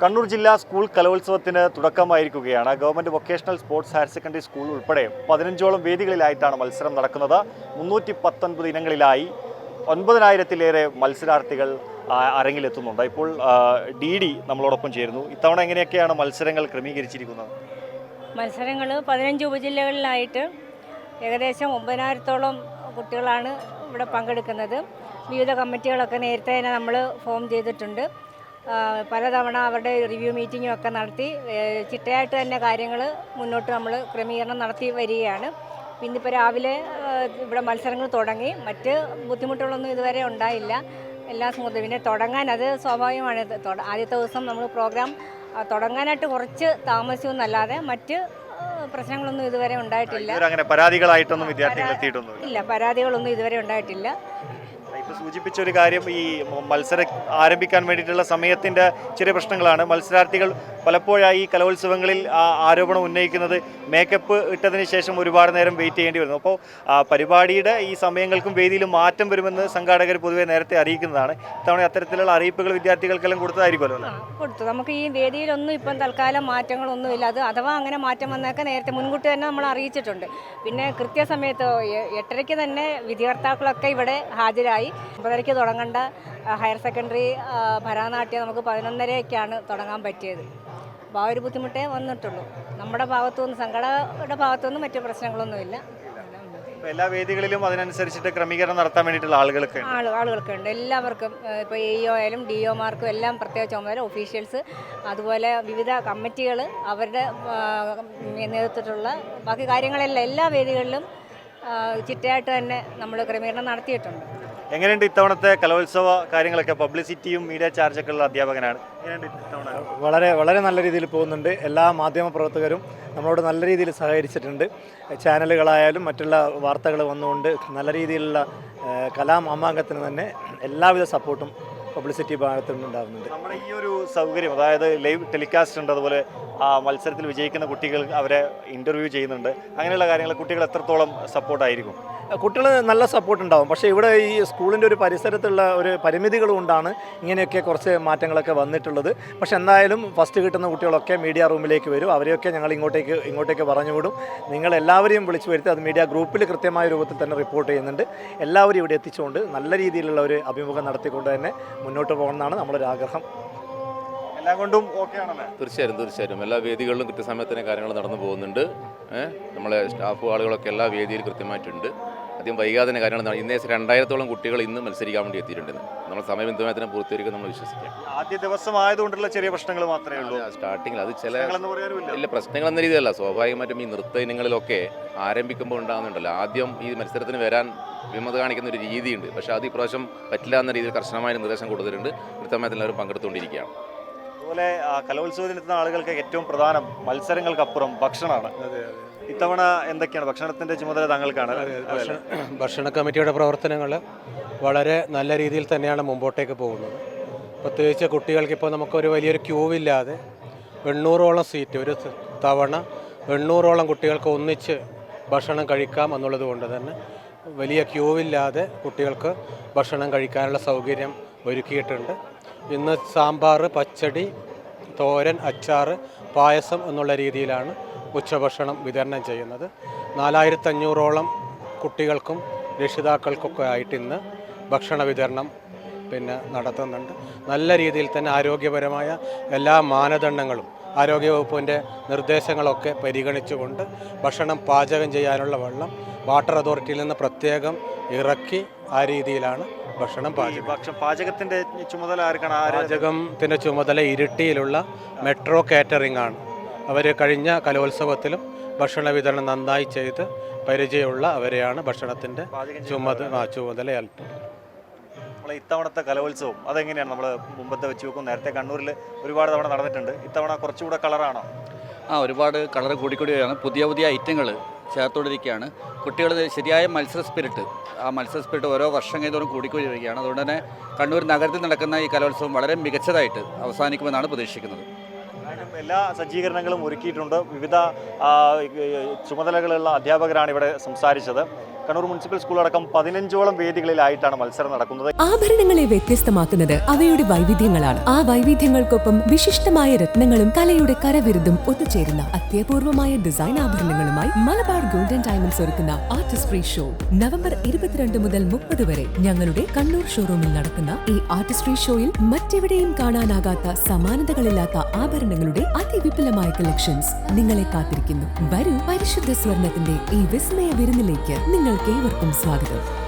കണ്ണൂർ ജില്ലാ സ്കൂൾ കലോത്സവത്തിന് തുടക്കമായിരിക്കുകയാണ്. Government vocational sports higher secondary school ഉൾപ്പെടെ പതിനഞ്ചോളം വേദികളിലായിട്ടാണ് മത്സരം നടക്കുന്നത്. മുന്നൂറ്റി പത്തൊൻപത് ഇനങ്ങളിലായി ഒൻപതിനായിരത്തിലേറെ മത്സരാർത്ഥികൾ അരങ്ങിലെത്തുന്നുണ്ട്. ഇപ്പോൾ ഡി ഡി നമ്മളോടൊപ്പം ചേരുന്നു. ഇത്തവണ എങ്ങനെയൊക്കെയാണ് മത്സരങ്ങൾ ക്രമീകരിച്ചിരിക്കുന്നത്? മത്സരങ്ങൾ പതിനഞ്ച് ഉപജില്ലകളിലായിട്ട് ഏകദേശം ഒമ്പതിനായിരത്തോളം കുട്ടികളാണ് ഇവിടെ പങ്കെടുക്കുന്നത്. വിവിധ കമ്മിറ്റികളൊക്കെ നേരത്തെ തന്നെ നമ്മൾ ഫോം ചെയ്തിട്ടുണ്ട്. പലതവണ അവരുടെ റിവ്യൂ മീറ്റിങ്ങും ഒക്കെ നടത്തി. ചിട്ടയായിട്ട് തന്നെ കാര്യങ്ങൾ മുന്നോട്ട് നമ്മൾ ക്രമീകരണം നടത്തി വരികയാണ്. പിന്നിപ്പോൾ രാവിലെ ഇവിടെ മത്സരങ്ങൾ തുടങ്ങി. മറ്റ് ബുദ്ധിമുട്ടുകളൊന്നും ഇതുവരെ ഉണ്ടായില്ല. എല്ലാ സ്മൂത്ത് പിന്നെ തുടങ്ങാൻ അത് സ്വാഭാവികമാണ്. ആദ്യത്തെ ദിവസം നമ്മൾ പ്രോഗ്രാം തുടങ്ങാനായിട്ട് കുറച്ച് താമസിച്ചൊന്നല്ലാതെ മറ്റ് പ്രശ്നങ്ങളൊന്നും ഇതുവരെ ഉണ്ടായിട്ടില്ല. അങ്ങനെ പരാതികളായിട്ടൊന്നും വിദ്യാർത്ഥികൾ എത്തിയിട്ടൊന്നും ഇല്ല പരാതികളൊന്നും ഇതുവരെ ഉണ്ടായിട്ടില്ല. സൂചിപ്പിച്ച ഒരു കാര്യം ഈ മത്സരം ആരംഭിക്കാൻ വേണ്ടിയിട്ടുള്ള സമയത്തിന്റെ ചെറിയ പ്രശ്നങ്ങളാണ്. മത്സരാർത്ഥികൾ പലപ്പോഴായി ഈ കലോത്സവങ്ങളിൽ ആരോപണം ഉന്നയിക്കുന്നത് മേക്കപ്പ് ഇട്ടതിന് ശേഷം ഒരുപാട് നേരം വെയിറ്റ് ചെയ്യേണ്ടി വരുന്നു. അപ്പോൾ പരിപാടിയുടെ ഈ സമയങ്ങൾക്കും വേദിയിലും മാറ്റം വരുമെന്ന് സംഘാടകർ പൊതുവെ നേരത്തെ അറിയിക്കുന്നതാണ്. ഇത്തവണ അത്തരത്തിലുള്ള അറിയിപ്പുകൾ വിദ്യാർത്ഥികൾക്കെല്ലാം കൊടുത്തതായിരിക്കുമല്ലോ കൊടുത്തു. നമുക്ക് ഈ വേദിയിലൊന്നും ഇപ്പം തൽക്കാലം മാറ്റങ്ങളൊന്നുമില്ല. അത് അഥവാ അങ്ങനെ മാറ്റം വന്നൊക്കെ നേരത്തെ മുൻകൂട്ടി തന്നെ നമ്മൾ അറിയിച്ചിട്ടുണ്ട്. പിന്നെ കൃത്യസമയത്ത് എട്ടരയ്ക്ക് തന്നെ വിധികർത്താക്കളൊക്കെ ഇവിടെ ഹാജരായി. ഒമ്പതരയ്ക്ക് തുടങ്ങേണ്ട ഹയർ സെക്കൻഡറി ഭരതനാട്യം നമുക്ക് പതിനൊന്നരയൊക്കെയാണ് തുടങ്ങാൻ പറ്റിയത്. അപ്പോൾ ആ ഒരു ബുദ്ധിമുട്ടേ വന്നിട്ടുള്ളൂ. നമ്മുടെ ഭാഗത്തുനിന്ന് സംഘടനയുടെ ഭാഗത്തുനിന്ന് മറ്റു പ്രശ്നങ്ങളൊന്നുമില്ല. എല്ലാ വേദികളിലും അതിനനുസരിച്ചിട്ട് ക്രമീകരണം നടത്താൻ വേണ്ടിയിട്ടുള്ള ആളുകളൊക്കെ ഉണ്ട്. ആൾ ആളുകൾക്കുണ്ട്. എല്ലാവർക്കും ഇപ്പോൾ എ ആയാലും ഡി ഒമാർക്കും എല്ലാം പ്രത്യേക ചുമതല ഒഫീഷ്യൽസ് അതുപോലെ വിവിധ കമ്മിറ്റികൾ അവരുടെ നേതൃത്വത്തിലുള്ള ബാക്കി കാര്യങ്ങളെല്ലാം എല്ലാ വേദികളിലും ചിട്ടയായിട്ട് തന്നെ നമ്മൾ ക്രമീകരണം നടത്തിയിട്ടുണ്ട്. എങ്ങനെയുണ്ട് ഇത്തവണത്തെ കലോത്സവ കാര്യങ്ങളൊക്കെ? പബ്ലിസിറ്റിയും മീഡിയ ചാർജൊക്കെ ഉള്ള അധ്യാപകനാണ്. എങ്ങനെയുണ്ട് ഇത്തവണ? വളരെ വളരെ നല്ല രീതിയിൽ പോകുന്നുണ്ട്. എല്ലാ മാധ്യമ പ്രവർത്തകരും നമ്മളോട് നല്ല രീതിയിൽ സഹകരിച്ചിട്ടുണ്ട്. ചാനലുകളായാലും മറ്റുള്ള വാർത്തകൾ വന്നുകൊണ്ട് നല്ല രീതിയിലുള്ള കലാമാമാങ്കത്തിന് തന്നെ എല്ലാവിധ സപ്പോർട്ടും പബ്ലിസിറ്റി ഭാഗത്തു നിന്നുണ്ടാകുന്നുണ്ട് നമ്മുടെ ഈ ഒരു സൗകര്യം അതായത് ലൈവ് ടെലികാസ്റ്റ് ഉണ്ട് അതുപോലെ ആ മത്സരത്തിൽ വിജയിക്കുന്ന കുട്ടികൾ അവരെ ഇന്റർവ്യൂ ചെയ്യുന്നുണ്ട്. അങ്ങനെയുള്ള കാര്യങ്ങൾ കുട്ടികൾ എത്രത്തോളം സപ്പോർട്ടായിരിക്കും കുട്ടികൾ നല്ല സപ്പോർട്ട് ഉണ്ടാവും. പക്ഷേ ഇവിടെ ഈ സ്കൂളിന്റെ ഒരു പരിസരത്തുള്ള ഒരു പരിമിതികൾ കൊണ്ടാണ് ഇങ്ങനെയൊക്കെ കുറച്ച് മാറ്റങ്ങളൊക്കെ വന്നിട്ടുള്ളത്. പക്ഷേ എന്തായാലും ഫസ്റ്റ് കിട്ടുന്ന കുട്ടികളൊക്കെ മീഡിയ റൂമിലേക്ക് വരും. അവരെയൊക്കെ ഞങ്ങൾ ഇങ്ങോട്ടേക്ക് ഇങ്ങോട്ടേക്ക് പറഞ്ഞു വിടും നിങ്ങൾ എല്ലാവരെയും വിളിച്ചു വരുത്തി അത് മീഡിയ ഗ്രൂപ്പിൽ കൃത്യമായ രൂപത്തിൽ തന്നെ റിപ്പോർട്ട് ചെയ്യുന്നുണ്ട്. എല്ലാവരും ഇവിടെ എത്തിച്ചുകൊണ്ട് നല്ല രീതിയിലുള്ള ഒരു അഭിമുഖം നടത്തിക്കൊണ്ട് തന്നെ മുന്നോട്ട് പോകണമെന്നാണ് നമ്മളൊരു ആഗ്രഹം. എല്ലാം കൊണ്ടും ഓക്കെ ആണല്ലേ? തീർച്ചയായും തീർച്ചയായും. എല്ലാ വേദികളിലും കൃത്യസമയത്തിന് കാര്യങ്ങൾ നടന്നു പോകുന്നുണ്ട്. നമ്മളെ സ്റ്റാഫ് ആളുകളൊക്കെ എല്ലാ വേദിയിലും കൃത്യമായിട്ടുണ്ട്. അധികം വൈകാതെ തന്നെ കാര്യങ്ങൾ ഇന്നേ രണ്ടായിരത്തോളം കുട്ടികൾ ഇന്ന് മത്സരിക്കാൻ വേണ്ടി എത്തിയിട്ടുണ്ട്. നമ്മൾ സമയബന്ധമായതിനെ പൂർത്തീകരിക്കും നമ്മൾ വിശ്വസിക്കാം. ആദ്യ ദിവസം ആയതുകൊണ്ടുള്ള ചെറിയ പ്രശ്നങ്ങൾ മാത്രമേ ഉള്ളൂ. സ്റ്റാർട്ടിങ്ങിൽ അത് ചില ഇല്ല പ്രശ്നങ്ങൾ എന്ന രീതിയല്ല സ്വാഭാവികമായിട്ടും ഈ നൃത്ത ഇനങ്ങളിലൊക്കെ ആരംഭിക്കുമ്പോൾ ഉണ്ടാകുന്നുണ്ടല്ലോ. ആദ്യം ഈ മത്സരത്തിന് വരാൻ വിമത കാണിക്കുന്ന ഒരു രീതിയുണ്ട്. പക്ഷേ അത് ഇപ്രാവശ്യം പറ്റില്ല എന്ന രീതിയിൽ കർശനമായ നിർദ്ദേശം കൊടുത്തിട്ടുണ്ട്. നൃത്തമയത്തിൽ എല്ലാവരും പങ്കെടുത്തുകൊണ്ടിരിക്കുകയാണ്. അതുപോലെ കലോത്സവത്തിനെത്തുന്ന ആളുകൾക്ക് ഏറ്റവും പ്രധാനം മത്സരങ്ങൾക്കപ്പുറം ഭക്ഷണമാണ്. ഇത്തവണ എന്തൊക്കെയാണ് ഭക്ഷണത്തിന്റെ ചുമതല താങ്കൾക്കാണ്? ഭക്ഷണ കമ്മിറ്റിയുടെ പ്രവർത്തനങ്ങൾ വളരെ നല്ല രീതിയിൽ തന്നെയാണ് മുമ്പോട്ടേക്ക് പോകുന്നത്. പ്രത്യേകിച്ച് കുട്ടികൾക്ക് ഇപ്പോൾ നമുക്കൊരു വലിയൊരു ക്യൂ ഇല്ലാതെ എണ്ണൂറോളം സീറ്റ് ഒരു തവണ എണ്ണൂറോളം കുട്ടികൾക്ക് ഒന്നിച്ച് ഭക്ഷണം കഴിക്കാം എന്നുള്ളത് കൊണ്ട് തന്നെ വലിയ ക്യൂ ഇല്ലാതെ കുട്ടികൾക്ക് ഭക്ഷണം കഴിക്കാനുള്ള സൗകര്യം ഒരുക്കിയിട്ടുണ്ട്. ഇന്ന് സാമ്പാർ പച്ചടി തോരൻ അച്ചാറ് പായസം എന്നുള്ള രീതിയിലാണ് ഉച്ചഭക്ഷണം വിതരണം ചെയ്യുന്നത്. നാലായിരത്തഞ്ഞൂറോളം കുട്ടികൾക്കും രക്ഷിതാക്കൾക്കൊക്കെ ആയിട്ട് ഇന്ന് ഭക്ഷണ വിതരണം പിന്നെ നടത്തുന്നുണ്ട്. നല്ല രീതിയിൽ തന്നെ ആരോഗ്യപരമായ എല്ലാ മാനദണ്ഡങ്ങളും ആരോഗ്യവകുപ്പിന്റെ നിർദ്ദേശങ്ങളൊക്കെ പരിഗണിച്ചുകൊണ്ട് ഭക്ഷണം പാചകം ചെയ്യാനുള്ള വെള്ളം വാട്ടർ അതോറിറ്റിയിൽ നിന്ന് പ്രത്യേകം ഇറക്കി ആ രീതിയിലാണ് ഭക്ഷണം പാചകം. ഭക്ഷണം പാചകത്തിന്റെ ചുമതല ആർക്കാണ്? പാചകത്തിന്റെ ചുമതല ഇരിട്ടിയിലുള്ള മെട്രോ കാറ്ററിംഗ് ആണ് അവർ കഴിഞ്ഞ കലോത്സവത്തിലും ഭക്ഷണ വിതരണം നന്നായി ചെയ്ത് പരിചയമുള്ള അവരെയാണ് ഭക്ഷണത്തിന്റെ ചുമത ആ ചുമതല നമ്മളെ ഇത്തവണത്തെ കലോത്സവം അതെങ്ങനെയാണ് നമ്മൾ മുമ്പത്തെ വെച്ച് നോക്കും നേരത്തെ കണ്ണൂരിൽ ഒരുപാട് തവണ നടന്നിട്ടുണ്ട്. ഇത്തവണ കുറച്ചുകൂടെ കളറാണോ? ആ ഒരുപാട് കളർ കൂടിക്കൂടി വരികയാണ് പുതിയ പുതിയ ഐറ്റങ്ങൾ ചേർത്തുകൊണ്ടിരിക്കുകയാണ് കുട്ടികൾ ശരിയായ മത്സര സ്പിരിറ്റ്. ആ മത്സര സ്പിരിറ്റ് ഓരോ വർഷം കഴിയുന്നതോറും കൂടിക്കൂടി വരികയാണ് അതുകൊണ്ട് തന്നെ കണ്ണൂർ നഗരത്തിൽ നടക്കുന്ന ഈ കലോത്സവം വളരെ മികച്ചതായിട്ട് അവസാനിക്കുമെന്നാണ് പ്രതീക്ഷിക്കുന്നത്. എല്ലാ സജ്ജീകരണങ്ങളും ഒരുക്കിയിട്ടുണ്ട്. വിവിധ ചുമതലകളുള്ള അധ്യാപകരാണ് ഇവിടെ സംസാരിച്ചത്. കണ്ണൂർ മുനിസിപ്പൽ സ്കൂൾ അടക്കം പതിനഞ്ചോളം വേദികളിലായിട്ടാണ് മത്സരം നടക്കുന്നത്. ആഭരണങ്ങളെ വ്യത്യസ്തമാക്കുന്നത് അവയുടെ വൈവിധ്യങ്ങളാണ്. ആ വൈവിധ്യങ്ങൾക്കൊപ്പം വിശിഷ്ടമായ രത്നങ്ങളും കലയുടെ കരവിരുതും ഒത്തുചേരുന്ന അത്യപൂർവമായ ഡിസൈൻ ആഭരണങ്ങളുമായി മലബാർ ഗോൾഡൻ ഡയമണ്ട്സ് ഒരുക്കുന്ന ആർട്ടിസ്റ്റ് ഫ്രീ ഷോ നവംബർ ഇരുപത്തിരണ്ട് മുതൽ മുപ്പത് വരെ ഞങ്ങളുടെ കണ്ണൂർ ഷോറൂമിൽ നടക്കുന്ന ഈ ആർട്ടിസ്റ്റ് ഫ്രീ ഷോയിൽ മറ്റെവിടെയും കാണാനാകാത്ത സമാനതകളില്ലാത്ത ആഭരണങ്ങളുടെ അതിവിപുലമായ കളക്ഷൻസ് നിങ്ങളെ കാത്തിരിക്കുന്നു. വരൂ പരിശുദ്ധ സ്വർണത്തിന്റെ ഈ വിസ്മയ വിരുന്നിലേക്ക് നിങ്ങൾക്ക് ഏവർക്കും സ്വാഗതം.